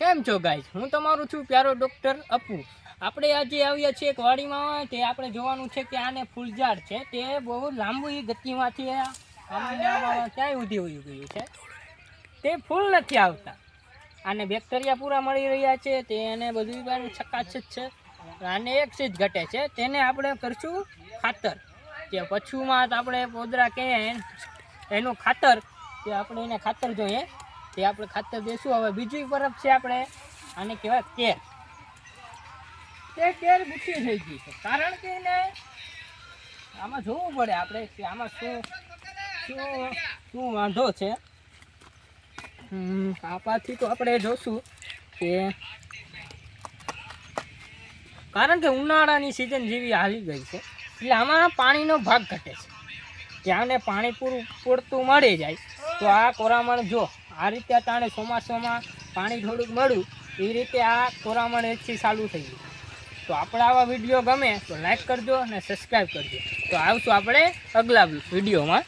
કેમ છો ગાઈસ હું તમારું છું પ્યારો ડૉક્ટર અપુ. આપણે આજે આવ્યા છીએ એક વાડીમાં તે આપણે જોવાનું છે કે આને ફૂલઝાડ છે. તે બહુ લાંબુ ગતિમાંથી ક્યાંય ઉધી ઉઈ ગયું છે. તે ફૂલ નથી આવતા. આને બેક્ટેરિયા પૂરા મળી રહ્યા છે. તે એને બધું પણ છકાછત છે. આને એક જ ઘટે છે. તેને આપણે કરશું ખાતર. કે પછુમાં આપણે પોદરા કહે એનું ખાતર. કે આપણે એને ખાતર જોઈએ. તે આપણે ખાતર દેશું. હવે બીજી બરફ છે આપણે. આને કહેવાય કેર. તે કેર ગુઠી થઈ ગઈ છે. કારણ કે એને આમાં જોવું પડે આપણે આમાં શું શું શું વાંધો છે. આપાથી તો આપણે જોશું કે કારણ કે ઉનાળાની સિઝન જેવી હાલી ગઈ છે. એટલે આમાં પાણીનો ભાગ ઘટે છે. ત્યાંને પાણી પૂરું પૂરતું મળી જાય. તો આ કોરામણ જો આ રીતે તાણે ચોમાસામાં પાણી થોડુંક મળ્યું, એ રીતે આ કોરામણ એકથી ચાલુ થઈ ગયું. તો આપણે આવા વીડિયો ગમે તો લાઈક કરજો અને સબસ્ક્રાઈબ કરજો. તો આવશું આપણે અગલા વિડીયોમાં.